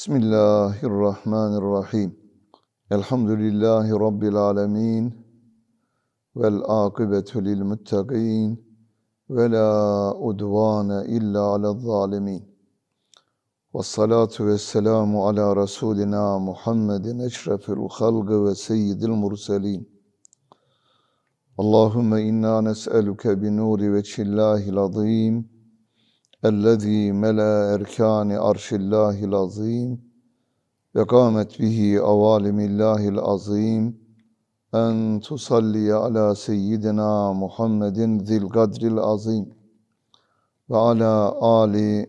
Bismillahirrahmanirrahim. Elhamdülillahi Rabbil alemin. Vel akıbetu lil muttaqin. Ve la udvane illa alel zalimin. Ve salatu ve selamu ala Resulina Muhammedin eşrefil halgı ve seyyidil murselin. Allahümme inna nes'eluke bi nuri veçhillahil azim. الذي ملا أركان عرش الله العظيم وقامت به أوالم الله العظيم أن تصلي على سيدنا محمد ذي القدر العظيم وعلى آل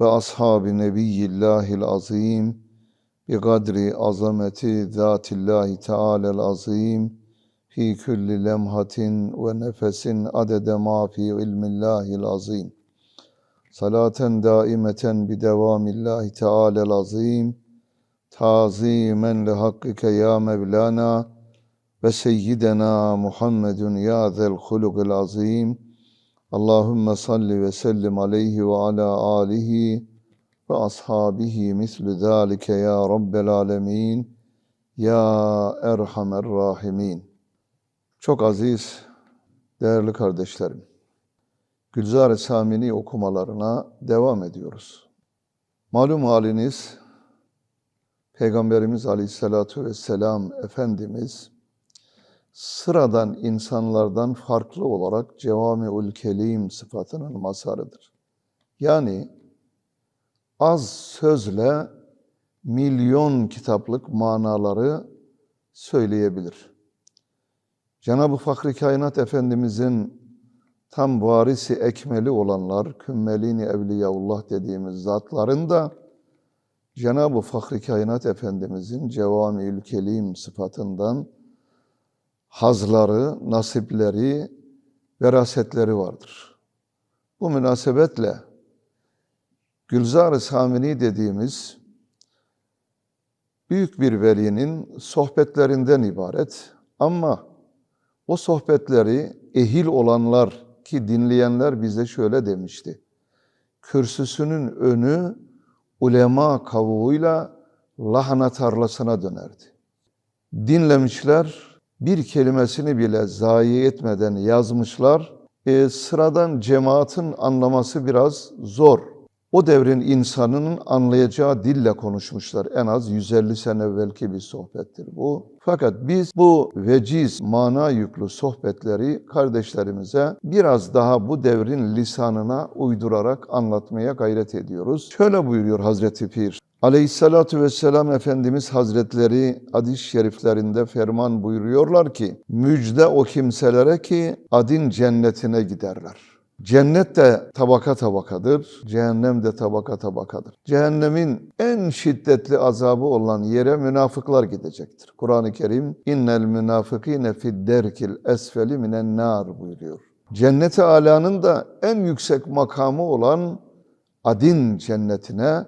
وأصحاب نبي الله العظيم بقدر عظمة ذات الله تعالى العظيم في كل لمحة ونفس عدد ما في علم الله العظيم salaten daimeten bi devamillahi teala'l azim. Tazimen li hakkike ya Mevlana ve seyyidena Muhammedun ya zel hulukil azim. Allahümme salli ve sellim aleyhi ve ala alihi ve ashabihi mislu zalike ya Rabbel alemin. Ya Erhamer Rahimin. Çok aziz, değerli kardeşlerim Gülzar-ı Samini okumalarına devam ediyoruz. Malum haliniz, Peygamberimiz Aleyhisselatü Vesselam Efendimiz, sıradan insanlardan farklı olarak cevami kelim sıfatının mazharıdır. Yani az sözle milyon kitaplık manaları söyleyebilir. Cenab-ı Fahri Kainat Efendimizin tam varisi ekmeli olanlar, kümmelini evliyaullah dediğimiz zatların da Cenab-ı Fahri Kainat Efendimizin cevamiül kelim sıfatından hazları, nasipleri, verasetleri vardır. Bu münasebetle Gülzar-ı Samini dediğimiz büyük bir velinin sohbetlerinden ibaret ama o sohbetleri ehil olanlar ki dinleyenler bize şöyle demişti. Kürsüsünün önü ulema kavuğuyla lahana tarlasına dönerdi. Dinlemişler, bir kelimesini bile zayi etmeden yazmışlar. E, sıradan cemaatin anlaması biraz zor. O devrin insanının anlayacağı dille konuşmuşlar. En az 150 sene evvelki bir sohbettir bu. Fakat biz bu veciz, mana yüklü sohbetleri kardeşlerimize biraz daha bu devrin lisanına uydurarak anlatmaya gayret ediyoruz. Şöyle buyuruyor Hazreti Pir. Aleyhissalatu vesselam Efendimiz Hazretleri hadis-i şeriflerinde ferman buyuruyorlar ki müjde o kimselere ki adin cennetine giderler. Cennet de tabaka tabakadır, cehennem de tabaka tabakadır. Cehennemin en şiddetli azabı olan yere münafıklar gidecektir. Kur'an-ı Kerim innel münafıkine fid derkil esfeli minen nar buyuruyor. Cennet-i alanın da en yüksek makamı olan adin cennetine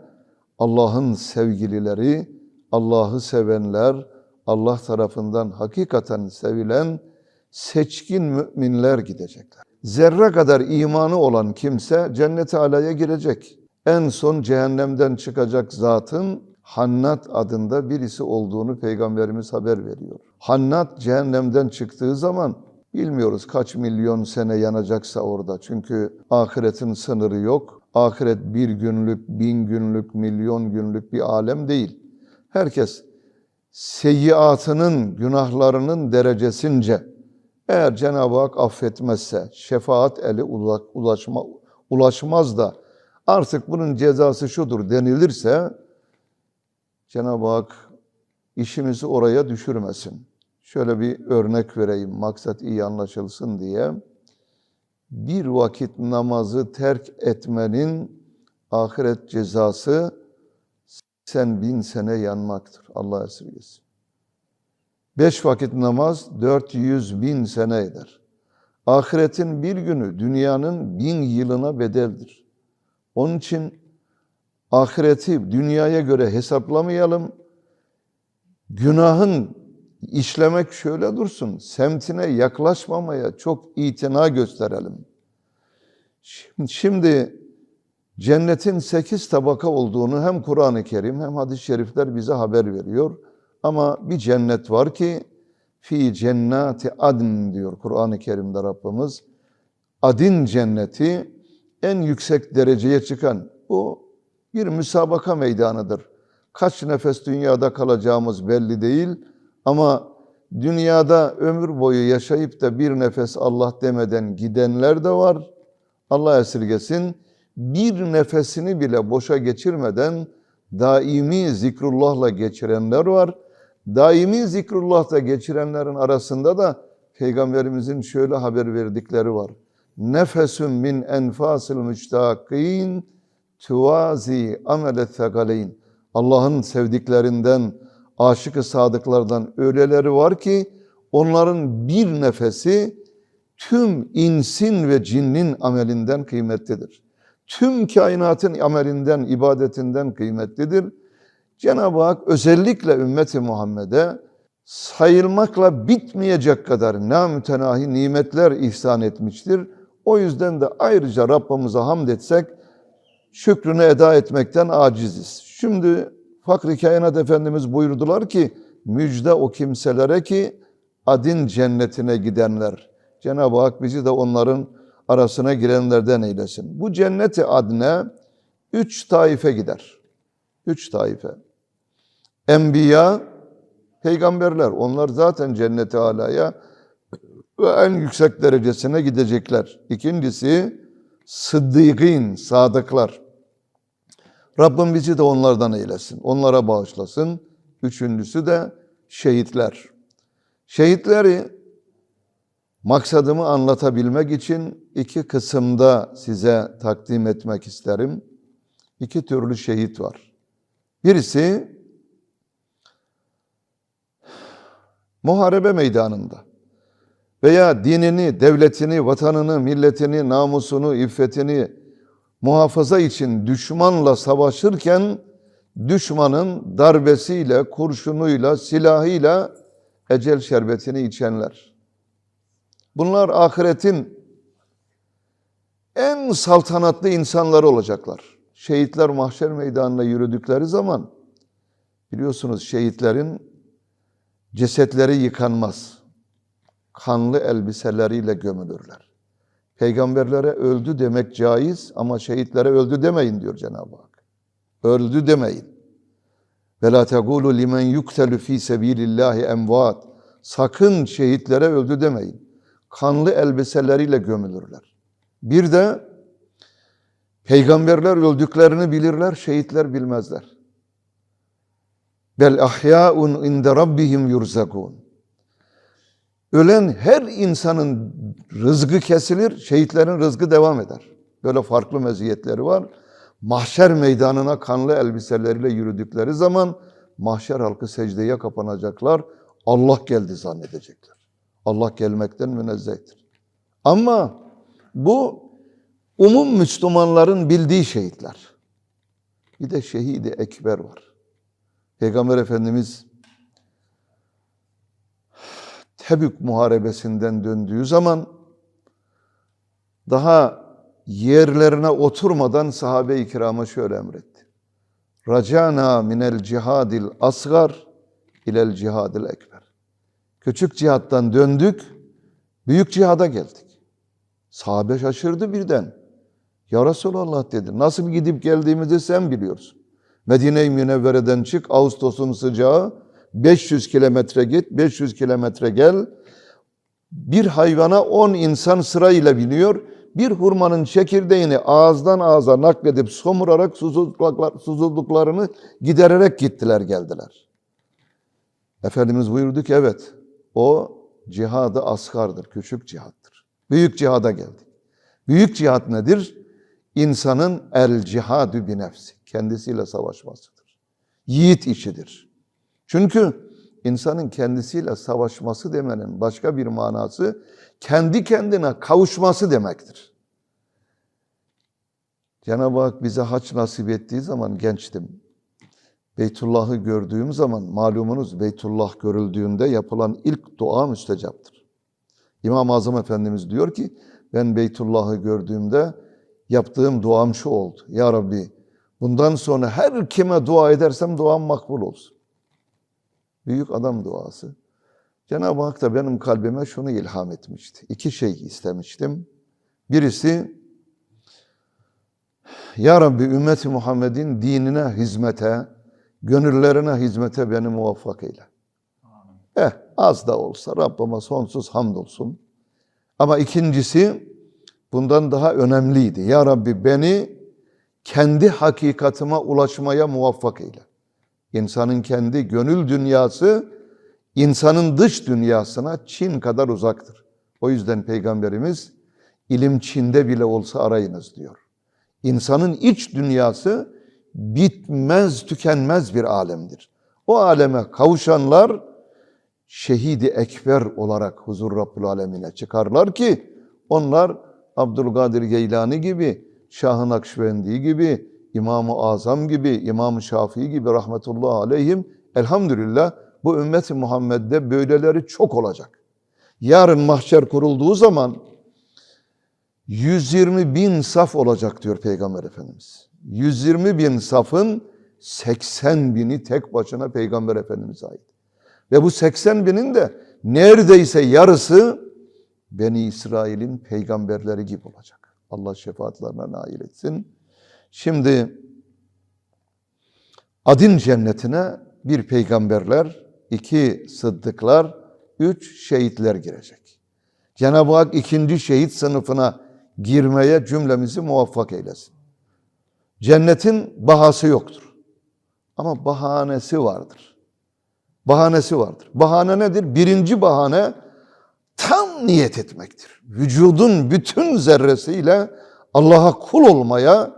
Allah'ın sevgilileri, Allah'ı sevenler, Allah tarafından hakikaten sevilen seçkin müminler gidecekler zerre kadar imanı olan kimse cennet-i alaya girecek. En son cehennemden çıkacak zatın Hannat adında birisi olduğunu Peygamberimiz haber veriyor. Hannat cehennemden çıktığı zaman bilmiyoruz kaç milyon sene yanacaksa orada. Çünkü ahiretin sınırı yok. Ahiret bir günlük, bin günlük, milyon günlük bir alem değil. Herkes seyyiatının, günahlarının derecesince eğer Cenab-ı Hak affetmezse, şefaat eli ulaşma, ulaşmaz da artık bunun cezası şudur denilirse Cenab-ı Hak işimizi oraya düşürmesin. Şöyle bir örnek vereyim, maksat iyi anlaşılsın diye. Bir vakit namazı terk etmenin ahiret cezası sen bin sene yanmaktır. Allah esirgesin. Beş vakit namaz 400 bin sene eder. Ahiretin bir günü dünyanın bin yılına bedeldir. Onun için ahireti dünyaya göre hesaplamayalım. Günahın işlemek şöyle dursun, semtine yaklaşmamaya çok itina gösterelim. Şimdi Cennetin sekiz tabaka olduğunu hem Kur'an-ı Kerim hem hadis-i şerifler bize haber veriyor. Ama bir cennet var ki fi cennati adn diyor Kur'an-ı Kerim'de Rabbimiz. Adin cenneti en yüksek dereceye çıkan bu bir müsabaka meydanıdır. Kaç nefes dünyada kalacağımız belli değil ama dünyada ömür boyu yaşayıp da bir nefes Allah demeden gidenler de var. Allah esirgesin bir nefesini bile boşa geçirmeden daimi zikrullahla geçirenler var. Daimi zikrullahla geçirenlerin arasında da Peygamberimizin şöyle haber verdikleri var. Nefesün min enfasil müçtakin tuvazi amele thegaleyn. Allah'ın sevdiklerinden, aşık-ı sadıklardan öyleleri var ki onların bir nefesi tüm insin ve cinnin amelinden kıymetlidir. Tüm kainatın amelinden, ibadetinden kıymetlidir. Cenab-ı Hak özellikle ümmeti Muhammed'e sayılmakla bitmeyecek kadar namütenahi nimetler ihsan etmiştir. O yüzden de ayrıca Rabbimize hamd etsek şükrünü eda etmekten aciziz. Şimdi Fakri Kainat Efendimiz buyurdular ki müjde o kimselere ki adin cennetine gidenler. Cenab-ı Hak bizi de onların arasına girenlerden eylesin. Bu cenneti adne üç taife gider. Üç taife. Enbiya, peygamberler. Onlar zaten cenneti alaya ve en yüksek derecesine gidecekler. İkincisi sıddıkîn, sadıklar. Rabbim bizi de onlardan eylesin. Onlara bağışlasın. Üçüncüsü de şehitler. Şehitleri maksadımı anlatabilmek için iki kısımda size takdim etmek isterim. İki türlü şehit var. Birisi muharebe meydanında veya dinini, devletini, vatanını, milletini, namusunu, iffetini muhafaza için düşmanla savaşırken düşmanın darbesiyle, kurşunuyla, silahıyla ecel şerbetini içenler. Bunlar ahiretin en saltanatlı insanları olacaklar. Şehitler mahşer meydanına yürüdükleri zaman biliyorsunuz şehitlerin cesetleri yıkanmaz. Kanlı elbiseleriyle gömülürler. Peygamberlere öldü demek caiz ama şehitlere öldü demeyin diyor Cenab-ı Hak. Öldü demeyin. Ve la tegulu limen yuktelu fi sebilillahi emvat. Sakın şehitlere öldü demeyin. Kanlı elbiseleriyle gömülürler. Bir de peygamberler öldüklerini bilirler, şehitler bilmezler. Bel ahya'un inde rabbihim yurzakun. Ölen her insanın rızgı kesilir, şehitlerin rızgı devam eder. Böyle farklı meziyetleri var. Mahşer meydanına kanlı elbiseleriyle yürüdükleri zaman mahşer halkı secdeye kapanacaklar. Allah geldi zannedecekler. Allah gelmekten münezzehtir. Ama bu umum Müslümanların bildiği şehitler. Bir de şehidi ekber var. Peygamber Efendimiz Tebük muharebesinden döndüğü zaman daha yerlerine oturmadan sahabe-i kirama şöyle emretti. Racana minel cihadil asgar ilel cihadil ekber. Küçük cihattan döndük, büyük cihada geldik. Sahabe şaşırdı birden. Ya Resulallah dedi, nasıl gidip geldiğimizi sen biliyorsun. Medine-i Münevvere'den çık, Ağustos'un sıcağı, 500 kilometre git, 500 kilometre gel. Bir hayvana 10 insan sırayla biniyor. Bir hurmanın çekirdeğini ağızdan ağza nakledip somurarak susuzluklar, susuzluklarını gidererek gittiler geldiler. Efendimiz buyurdu ki evet o cihadı asgardır, küçük cihattır. Büyük cihada geldik. Büyük cihat nedir? İnsanın el cihadü bi nefsi, kendisiyle savaşmasıdır. Yiğit işidir. Çünkü insanın kendisiyle savaşması demenin başka bir manası kendi kendine kavuşması demektir. Cenab-ı Hak bize haç nasip ettiği zaman gençtim. Beytullah'ı gördüğüm zaman malumunuz Beytullah görüldüğünde yapılan ilk dua müstecaptır. İmam-ı Azam Efendimiz diyor ki ben Beytullah'ı gördüğümde yaptığım duam şu oldu. Ya Rabbi bundan sonra her kime dua edersem duam makbul olsun. Büyük adam duası. Cenab-ı Hak da benim kalbime şunu ilham etmişti. İki şey istemiştim. Birisi Ya Rabbi ümmeti Muhammed'in dinine hizmete, gönüllerine hizmete beni muvaffak eyle. Eh az da olsa Rabbime sonsuz hamdolsun. Ama ikincisi bundan daha önemliydi. Ya Rabbi beni kendi hakikatıma ulaşmaya muvaffak eyle. İnsanın kendi gönül dünyası insanın dış dünyasına Çin kadar uzaktır. O yüzden Peygamberimiz ilim Çin'de bile olsa arayınız diyor. İnsanın iç dünyası bitmez tükenmez bir alemdir. O aleme kavuşanlar şehidi ekber olarak huzur Rabbül Alemine çıkarlar ki onlar Abdülkadir Geylani gibi, Şah-ı Nakşibendi gibi, İmam-ı Azam gibi, İmam-ı Şafii gibi rahmetullahi aleyhim elhamdülillah bu ümmeti Muhammed'de böyleleri çok olacak. Yarın mahşer kurulduğu zaman 120 bin saf olacak diyor Peygamber Efendimiz. 120 bin safın 80 bini tek başına Peygamber Efendimiz'e ait. Ve bu 80 binin de neredeyse yarısı Beni İsrail'in peygamberleri gibi olacak. Allah şefaatlerine nail etsin. Şimdi Adin cennetine bir peygamberler, iki sıddıklar, üç şehitler girecek. Cenab-ı Hak ikinci şehit sınıfına girmeye cümlemizi muvaffak eylesin. Cennetin bahası yoktur. Ama bahanesi vardır. Bahanesi vardır. Bahane nedir? Birinci bahane tam niyet etmektir. Vücudun bütün zerresiyle Allah'a kul olmaya,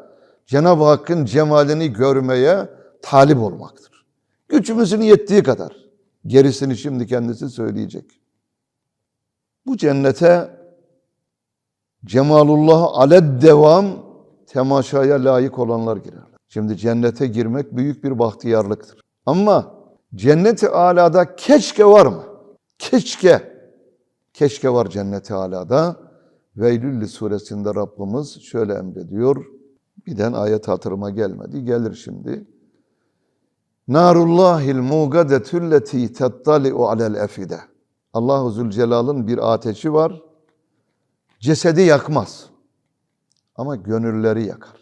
Cenab-ı Hakk'ın cemalini görmeye talip olmaktır. Gücümüzün yettiği kadar. Gerisini şimdi kendisi söyleyecek. Bu cennete Cemalullah aled devam temaşaya layık olanlar girerler. Şimdi cennete girmek büyük bir bahtiyarlıktır. Ama cenneti alada keşke var mı? Keşke. Keşke var cenneti alada. Veylülli suresinde Rabbimiz şöyle emrediyor. Birden ayet hatırıma gelmedi. Gelir şimdi. Narullahil mugadetülleti tettali'u alel efide. Allahu Zülcelal'ın bir ateşi var. Cesedi yakmaz. Ama gönülleri yakar.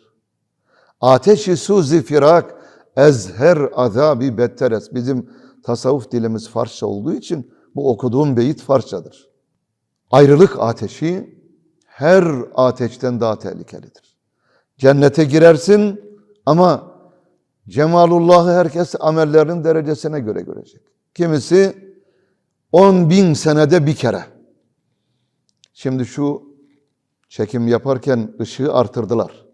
Ateşi suzi firak ezher azabi betteres. Bizim tasavvuf dilimiz Farsça olduğu için bu okuduğum beyit Farsçadır. Ayrılık ateşi her ateşten daha tehlikelidir. Cennete girersin ama Cemalullah'ı herkes amellerinin derecesine göre görecek. Kimisi 10 bin senede bir kere. Şimdi şu çekim yaparken ışığı artırdılar.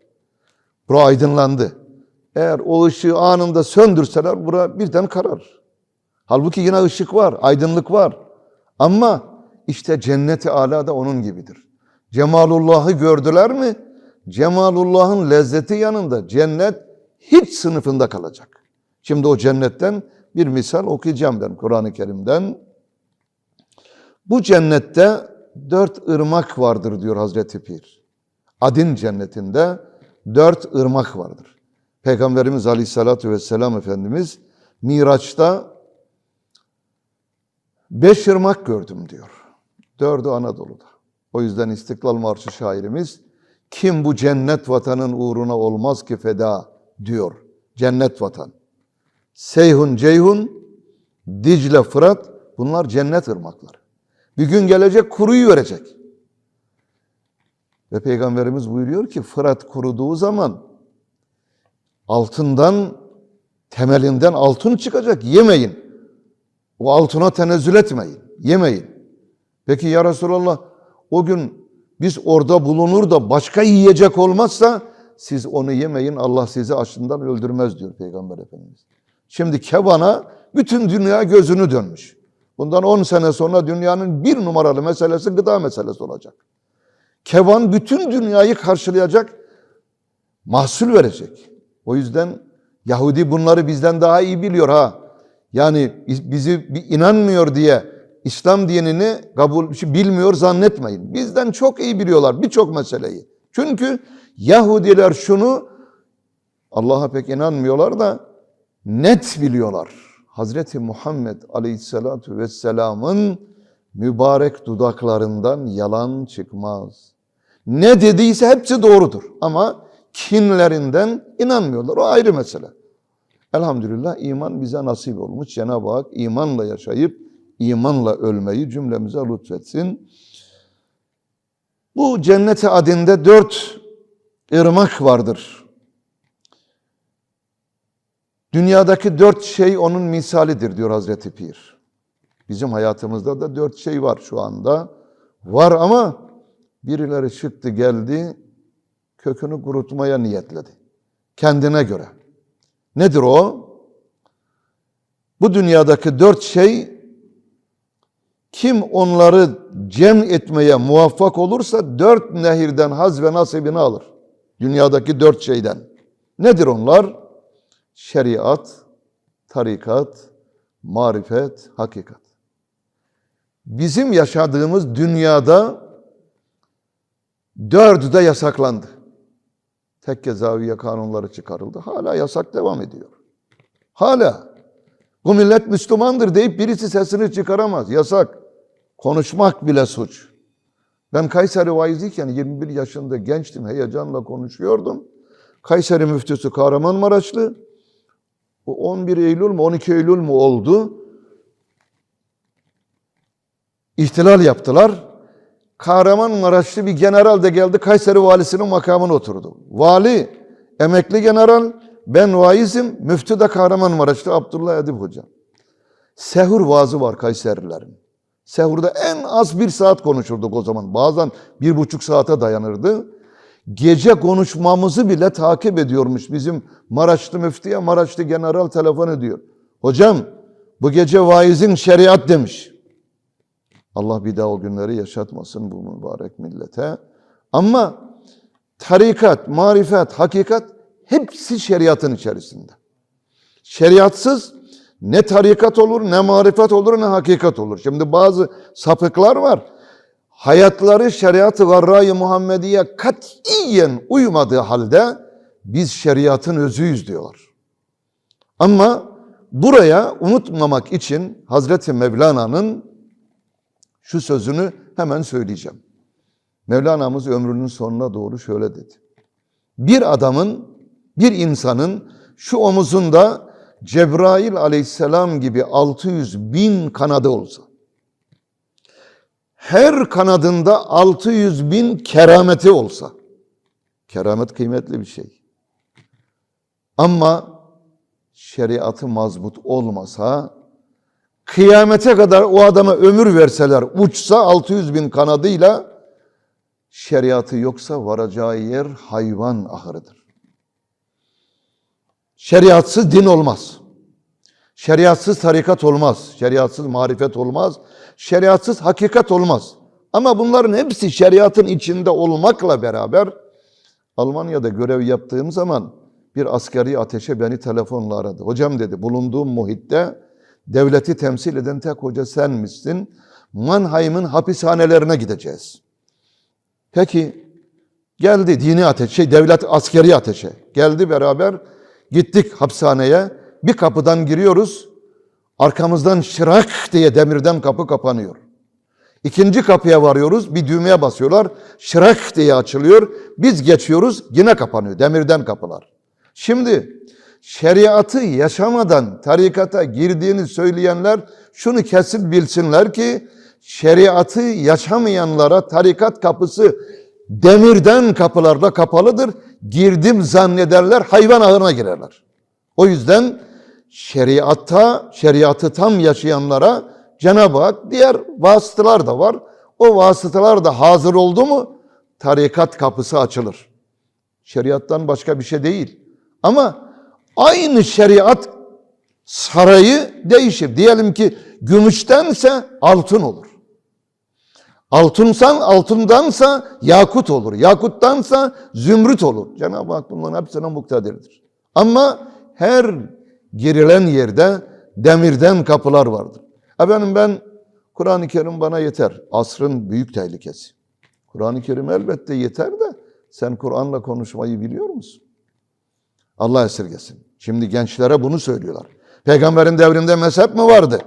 Bura aydınlandı. Eğer o ışığı anında söndürseler bura birden karar. Halbuki yine ışık var, aydınlık var. Ama işte cenneti ala da onun gibidir. Cemalullah'ı gördüler mi? Cemalullah'ın lezzeti yanında cennet hiç sınıfında kalacak. Şimdi o cennetten bir misal okuyacağım ben Kur'an-ı Kerim'den. Bu cennette dört ırmak vardır diyor Hazreti Pir. Adin cennetinde dört ırmak vardır. Peygamberimiz Aleyhisselatü Vesselam Efendimiz Miraç'ta beş ırmak gördüm diyor. Dördü Anadolu'da. O yüzden İstiklal Marşı şairimiz kim bu cennet vatanın uğruna olmaz ki feda diyor. Cennet vatan. Seyhun, Ceyhun, Dicle, Fırat bunlar cennet ırmakları. Bir gün gelecek kuruyu verecek. Ve Peygamberimiz buyuruyor ki Fırat kuruduğu zaman altından temelinden altın çıkacak yemeyin. O altına tenezzül etmeyin. Yemeyin. Peki ya Resulallah o gün biz orada bulunur da başka yiyecek olmazsa siz onu yemeyin Allah sizi açlığından öldürmez diyor Peygamber Efendimiz. Şimdi kebana bütün dünya gözünü dönmüş. Bundan 10 sene sonra dünyanın bir numaralı meselesi gıda meselesi olacak. Kevan bütün dünyayı karşılayacak, mahsul verecek. O yüzden Yahudi bunları bizden daha iyi biliyor ha. Yani bizi inanmıyor diye İslam dinini kabul bilmiyor zannetmeyin. Bizden çok iyi biliyorlar birçok meseleyi. Çünkü Yahudiler şunu Allah'a pek inanmıyorlar da net biliyorlar. Hazreti Muhammed Aleyhisselatu Vesselam'ın mübarek dudaklarından yalan çıkmaz. Ne dediyse hepsi doğrudur ama kinlerinden inanmıyorlar. O ayrı mesele. Elhamdülillah iman bize nasip olmuş. Cenab-ı Hak imanla yaşayıp imanla ölmeyi cümlemize lütfetsin. Bu cenneti adinde dört ırmak vardır. Dünyadaki dört şey onun misalidir diyor Hazreti Pir. Bizim hayatımızda da dört şey var şu anda. Var ama birileri çıktı geldi kökünü kurutmaya niyetledi. Kendine göre. Nedir o? Bu dünyadaki dört şey kim onları cem etmeye muvaffak olursa dört nehirden haz ve nasibini alır. Dünyadaki dört şeyden. Nedir onlar? Şeriat, tarikat, marifet, hakikat. Bizim yaşadığımız dünyada dördü de yasaklandı. Tekke zaviye kanunları çıkarıldı. Hala yasak devam ediyor. Hala. Bu millet Müslümandır deyip birisi sesini çıkaramaz. Yasak. Konuşmak bile suç. Ben Kayseri vaiziyken 21 yaşında gençtim, heyecanla konuşuyordum. Kayseri müftüsü Kahramanmaraşlı. Bu 11 Eylül mü 12 Eylül mü oldu? İhtilal yaptılar. Kahramanmaraşlı bir general de geldi Kayseri valisinin makamına oturdu. Vali, emekli general, ben vaizim, müftü de Kahramanmaraşlı Abdullah Edip Hoca. Sehur vaazı var Kayserilerin. Sehurda en az bir saat konuşurduk o zaman. Bazen bir buçuk saate dayanırdı. Gece konuşmamızı bile takip ediyormuş bizim Maraşlı müftüye, Maraşlı general telefon ediyor. Hocam bu gece vaizin şeriat demiş. Allah bir daha o günleri yaşatmasın bu mübarek millete. Ama tarikat, marifet, hakikat hepsi şeriatın içerisinde. Şeriatsız ne tarikat olur, ne marifet olur, ne hakikat olur. Şimdi bazı sapıklar var. Hayatları şeriatı garra-i Muhammediye katiyen uymadığı halde biz şeriatın özüyüz diyorlar. Ama buraya unutmamak için Hazreti Mevlana'nın şu sözünü hemen söyleyeceğim. Mevlana'mız ömrünün sonuna doğru şöyle dedi. Bir adamın, bir insanın şu omuzunda Cebrail aleyhisselam gibi 600 bin kanadı olsa, her kanadında 600 bin kerameti olsa, keramet kıymetli bir şey. Ama şeriatı mazbut olmasa, kıyamete kadar o adama ömür verseler, uçsa 600 bin kanadıyla, şeriatı yoksa varacağı yer hayvan ahırıdır. Şeriatsız din olmaz. Şeriatsız tarikat olmaz. Şeriatsız marifet olmaz. Şeriatsız hakikat olmaz. Ama bunların hepsi şeriatın içinde olmakla beraber Almanya'da görev yaptığım zaman bir askeri ateşe beni telefonla aradı. Hocam dedi bulunduğum muhitte devleti temsil eden tek hoca sen misin? Mannheim'in hapishanelerine gideceğiz. Peki geldi dini ateş, şey devlet askeri ateşe. Geldi beraber gittik hapishaneye. Bir kapıdan giriyoruz. Arkamızdan şırak diye demirden kapı kapanıyor. İkinci kapıya varıyoruz. Bir düğmeye basıyorlar. Şırak diye açılıyor. Biz geçiyoruz. Yine kapanıyor. Demirden kapılar. Şimdi şeriatı yaşamadan tarikata girdiğini söyleyenler şunu kesin bilsinler ki şeriatı yaşamayanlara tarikat kapısı demirden kapılarda kapalıdır. Girdim zannederler hayvan ağına girerler. O yüzden şeriatta, şeriatı tam yaşayanlara Cenab-ı Hak diğer vasıtalar da var. O vasıtalar da hazır oldu mu tarikat kapısı açılır. Şeriattan başka bir şey değil. Ama aynı şeriat sarayı değişir. Diyelim ki gümüştense altın olur. Altınsan altındansa yakut olur. Yakuttansa zümrüt olur. Cenab-ı Hak bunların hepsine muktedirdir. Ama her girilen yerde demirden kapılar vardır. Efendim ben Kur'an-ı Kerim bana yeter. Asrın büyük tehlikesi. Kur'an-ı Kerim elbette yeter de Sen Kur'an'la konuşmayı biliyor musun? Allah esirgesin. Şimdi gençlere bunu söylüyorlar. Peygamberin devrinde mezhep mi vardı?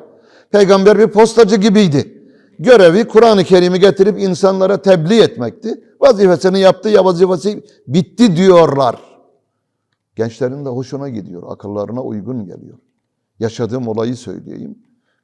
Peygamber bir postacı gibiydi. Görevi Kur'an-ı Kerim'i getirip insanlara tebliğ etmekti. Vazifesini yaptı ya vazifesi bitti diyorlar. Gençlerin de hoşuna gidiyor, akıllarına uygun geliyor. Yaşadığım olayı söyleyeyim.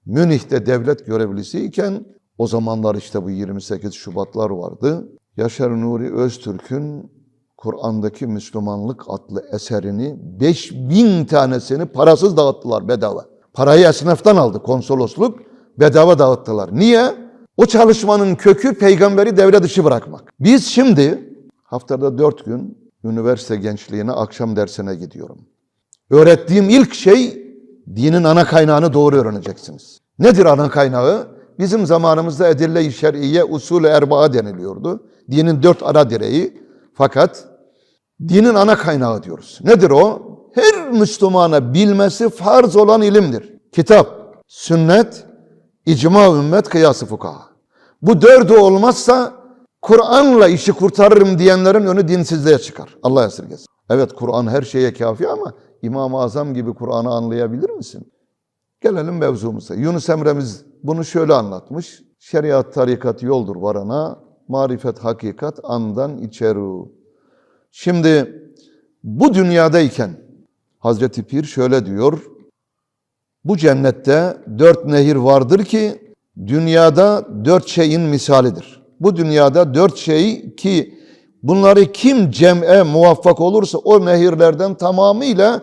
Münih'te devlet görevlisiyken o zamanlar işte bu 28 Şubatlar vardı. Yaşar Nuri Öztürk'ün Kur'an'daki Müslümanlık adlı eserini 5000 tanesini parasız dağıttılar bedava. Parayı esnaftan aldı konsolosluk bedava dağıttılar. Niye? O çalışmanın kökü peygamberi devre dışı bırakmak. Biz şimdi haftada dört gün üniversite gençliğine akşam dersine gidiyorum. Öğrettiğim ilk şey dinin ana kaynağını doğru öğreneceksiniz. Nedir ana kaynağı? Bizim zamanımızda edille-i şer'iye usulü erbaa deniliyordu. Dinin dört ana direği. Fakat dinin ana kaynağı diyoruz. Nedir o? Her Müslümana bilmesi farz olan ilimdir. Kitap, sünnet, icma ümmet, kıyası fukaha. Bu dördü olmazsa Kur'an'la işi kurtarırım diyenlerin önü dinsizliğe çıkar. Allah esirgesin. Evet Kur'an her şeye kafi ama İmam-ı Azam gibi Kur'an'ı anlayabilir misin? Gelelim mevzumuza. Yunus Emre'miz bunu şöyle anlatmış. Şeriat tarikat yoldur varana, marifet hakikat andan içeru. Şimdi bu dünyadayken Hazreti Pir şöyle diyor. Bu cennette dört nehir vardır ki dünyada dört şeyin misalidir. Bu dünyada dört şey ki bunları kim cem'e muvaffak olursa o nehirlerden tamamıyla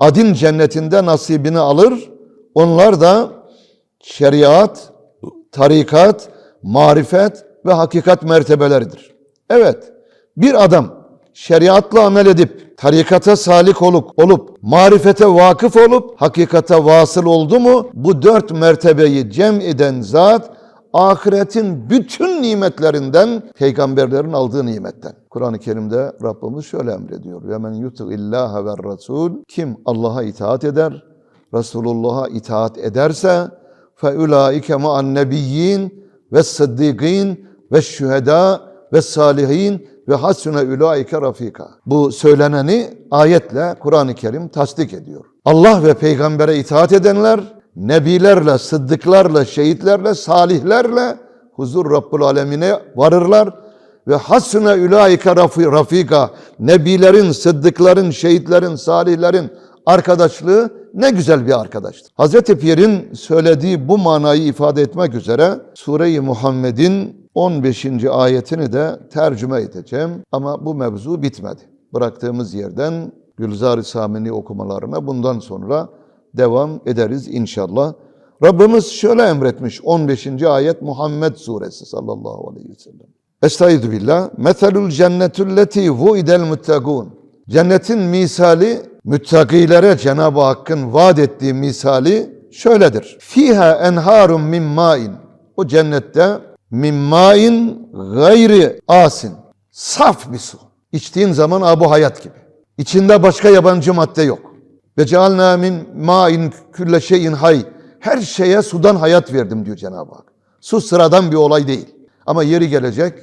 adin cennetinde nasibini alır. Onlar da şeriat, tarikat, marifet ve hakikat mertebeleridir. Evet, bir adam şeriatla amel edip, tarikata salik olup, olup, marifete vakıf olup, hakikate vasıl oldu mu, bu dört mertebeyi cem eden zat, ahiretin bütün nimetlerinden, peygamberlerin aldığı nimetten. Kur'an-ı Kerim'de Rabbimiz şöyle emrediyor. Men yuti'illaha ve rasul kim Allah'a itaat eder, Resulullah'a itaat ederse ulaike ma'an nebiyyin ve sıddıkîn ve şühedâ ve salihin ve hasune ulaike rafika. Bu söyleneni ayetle Kur'an-ı Kerim tasdik ediyor. Allah ve peygambere itaat edenler nebilerle, sıddıklarla, şehitlerle, salihlerle huzur Rabbul Alemine varırlar ve hasune ulaike rafi- rafika. Nebilerin, sıddıkların, şehitlerin, salihlerin arkadaşlığı ne güzel bir arkadaştır. Hazreti Pir'in söylediği bu manayı ifade etmek üzere Sure-i Muhammed'in 15. ayetini de tercüme edeceğim. Ama bu mevzu bitmedi. Bıraktığımız yerden Gülzar-ı Samini okumalarına bundan sonra devam ederiz inşallah. Rabbimiz şöyle emretmiş 15. ayet Muhammed suresi sallallahu aleyhi ve sellem. Estaizu billah. Meselul cennetülleti vuidel muttagun. Cennetin misali müttakilere Cenab-ı Hakk'ın vaat ettiği misali şöyledir. Fiha enharun min main. O cennette min main gayri asin. Saf bir su. İçtiğin zaman abu hayat gibi. İçinde başka yabancı madde yok. Ve cealna min main külle şeyin hay. Her şeye sudan hayat verdim diyor Cenab-ı Hak. Su sıradan bir olay değil. Ama yeri gelecek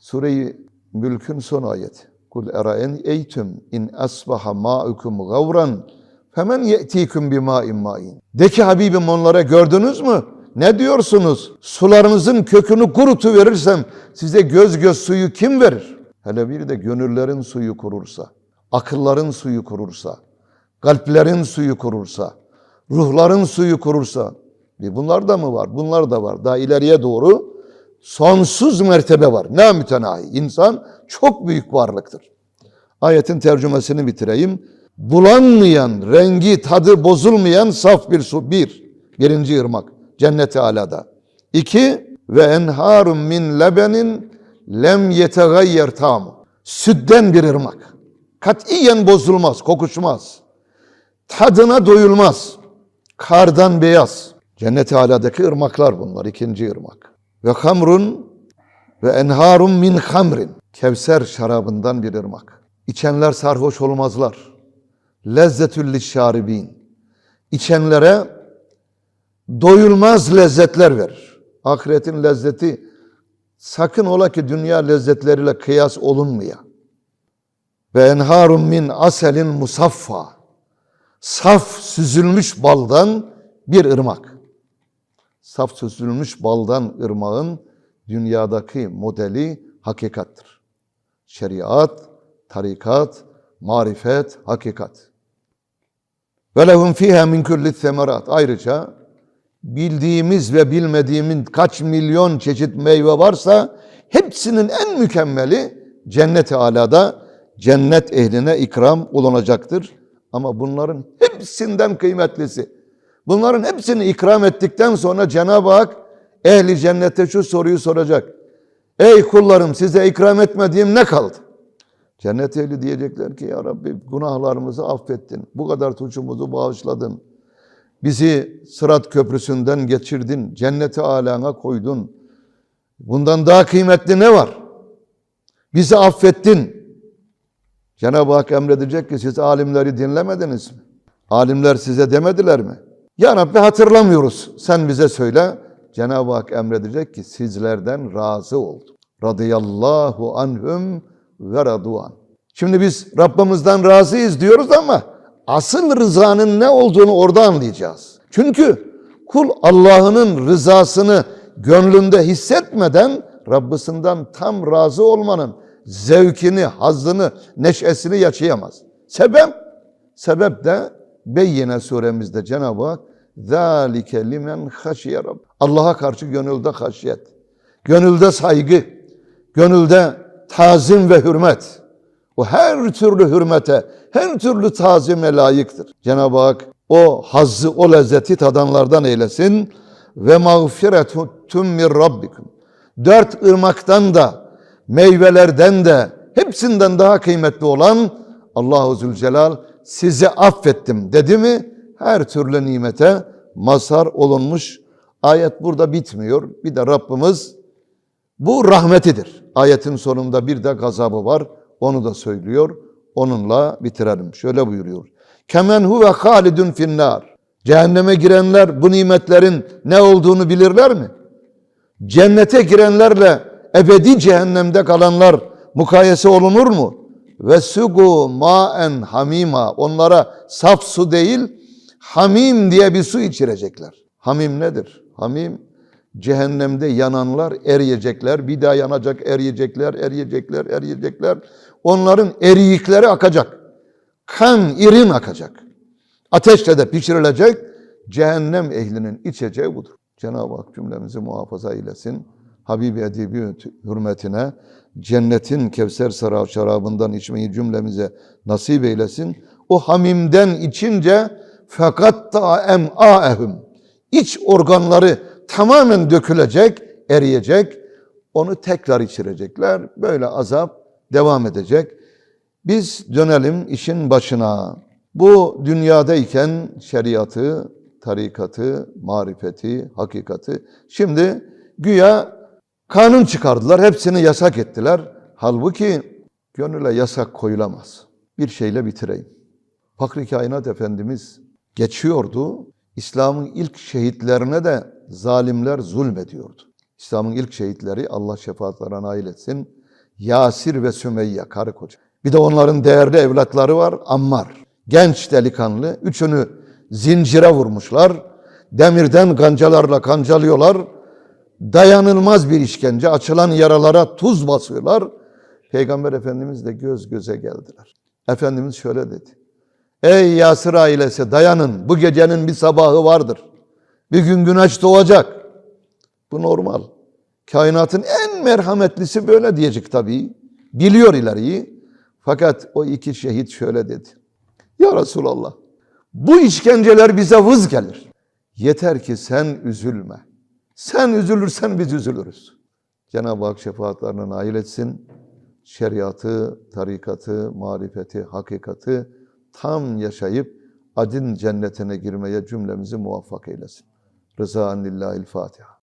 Sure-i Mülk'ün son ayeti. Kul eraen eytüm in asbaha ma'ukum gavran femen ye'tikum bima'in ma'in. De ki Habibim onlara gördünüz mü? Ne diyorsunuz? Sularınızın kökünü kurutu verirsem size göz göz suyu kim verir? Hele bir de gönüllerin suyu kurursa, akılların suyu kurursa, kalplerin suyu kurursa, ruhların suyu kurursa. Bir bunlar da mı var? Bunlar da var. Daha ileriye doğru sonsuz mertebe var. Ne mütenahi. İnsan çok büyük varlıktır. Ayetin tercümesini bitireyim. Bulanmayan, rengi, tadı bozulmayan saf bir su. Bir, birinci ırmak. Cennet-i Ala'da. İki, ve enharun min lebenin lem yetegayyer tamu. Sütten bir ırmak. Katiyen bozulmaz, kokuşmaz. Tadına doyulmaz. Kardan beyaz. Cennet-i Ala'daki ırmaklar bunlar. ikinci ırmak. Ve hamrun ve enharun min hamrin. Kevser şarabından bir ırmak. İçenler sarhoş olmazlar. Lezzetül şaribin. İçenlere doyulmaz lezzetler verir. Ahiretin lezzeti sakın ola ki dünya lezzetleriyle kıyas olunmuyor. Ve enharun min aselin musaffa. Saf süzülmüş baldan bir ırmak. Saf süzülmüş baldan ırmağın dünyadaki modeli hakikattır. Şeriat, tarikat, marifet, hakikat. Ve lehum fiha min kulli semerat. Ayrıca bildiğimiz ve bilmediğimiz kaç milyon çeşit meyve varsa hepsinin en mükemmeli cennet-i alada cennet ehline ikram olunacaktır. Ama bunların hepsinden kıymetlisi. Bunların hepsini ikram ettikten sonra Cenab-ı Hak ehli cennete şu soruyu soracak. Ey kullarım size ikram etmediğim ne kaldı? Cennet ehli diyecekler ki ya Rabbi günahlarımızı affettin. Bu kadar suçumuzu bağışladın. Bizi sırat köprüsünden geçirdin. Cenneti alana koydun. Bundan daha kıymetli ne var? Bizi affettin. Cenab-ı Hak emredecek ki siz alimleri dinlemediniz mi? Alimler size demediler mi? Ya Rabbi hatırlamıyoruz. Sen bize söyle. Cenab-ı Hak emredecek ki sizlerden razı oldu. Radıyallahu anhum ve raduan. Şimdi biz Rabbimizden razıyız diyoruz ama asıl rızanın ne olduğunu orada anlayacağız. Çünkü kul Allah'ının rızasını gönlünde hissetmeden Rabbisinden tam razı olmanın zevkini, hazzını, neşesini yaşayamaz. Sebep? Sebep de Beyyine suremizde Cenab-ı Hak ذَٰلِكَ لِمَنْ خَشِيَ رَبِّ Allah'a karşı gönülde haşyet, gönülde saygı, gönülde tazim ve hürmet. O her türlü hürmete, her türlü tazime layıktır. Cenab-ı Hak o hazzı, o lezzeti tadanlardan eylesin. Ve mağfiretun min rabbikum. Dört ırmaktan da, meyvelerden de, hepsinden daha kıymetli olan Allahu Zülcelal sizi affettim dedi mi her türlü nimete mazhar olunmuş. Ayet burada bitmiyor. Bir de Rabbimiz bu rahmetidir. Ayetin sonunda bir de gazabı var. Onu da söylüyor. Onunla bitirelim. Şöyle buyuruyor. Kemen huve halidun finnar. Cehenneme girenler bu nimetlerin ne olduğunu bilirler mi? Cennete girenlerle ebedi cehennemde kalanlar mukayese olunur mu? Ve sugu maen hamima. Onlara saf su değil, hamim diye bir su içirecekler. Hamim nedir? Hamim cehennemde yananlar eriyecekler, bir daha yanacak eriyecekler, eriyecekler, eriyecekler. Onların eriyikleri akacak. Kan, irin akacak. Ateşle de pişirilecek. Cehennem ehlinin içeceği budur. Cenab-ı Hak cümlemizi muhafaza eylesin. Habibi Edibi hürmetine cennetin Kevser Sara şarabından içmeyi cümlemize nasip eylesin. O hamimden içince fakat da em'aehum iç organları tamamen dökülecek, eriyecek. Onu tekrar içirecekler. Böyle azap devam edecek. Biz dönelim işin başına. Bu dünyadayken şeriatı, tarikatı, marifeti, hakikati. Şimdi güya kanun çıkardılar, hepsini yasak ettiler. Halbuki gönüle yasak koyulamaz. Bir şeyle bitireyim. Fakri Kainat Efendimiz geçiyordu. İslam'ın ilk şehitlerine de zalimler zulmediyordu. İslam'ın ilk şehitleri Allah şefaatlerine nail etsin. Yasir ve Sümeyye karı koca. Bir de onların değerli evlatları var Ammar. Genç delikanlı. Üçünü zincire vurmuşlar. Demirden kancalarla kancalıyorlar. Dayanılmaz bir işkence. Açılan yaralara tuz basıyorlar. Peygamber Efendimiz de göz göze geldiler. Efendimiz şöyle dedi. Ey Yasir ailesi dayanın. Bu gecenin bir sabahı vardır. Bir gün güneş doğacak. Bu normal. Kainatın en merhametlisi böyle diyecek tabii. Biliyor ileriyi. Fakat o iki şehit şöyle dedi. Ya Resulallah bu işkenceler bize vız gelir. Yeter ki sen üzülme. Sen üzülürsen biz üzülürüz. Cenab-ı Hak şefaatlerine nail etsin. Şeriatı, tarikatı, marifeti, hakikati tam yaşayıp adin cennetine girmeye cümlemizi muvaffak eylesin. Rıza'an lillahil Fatiha.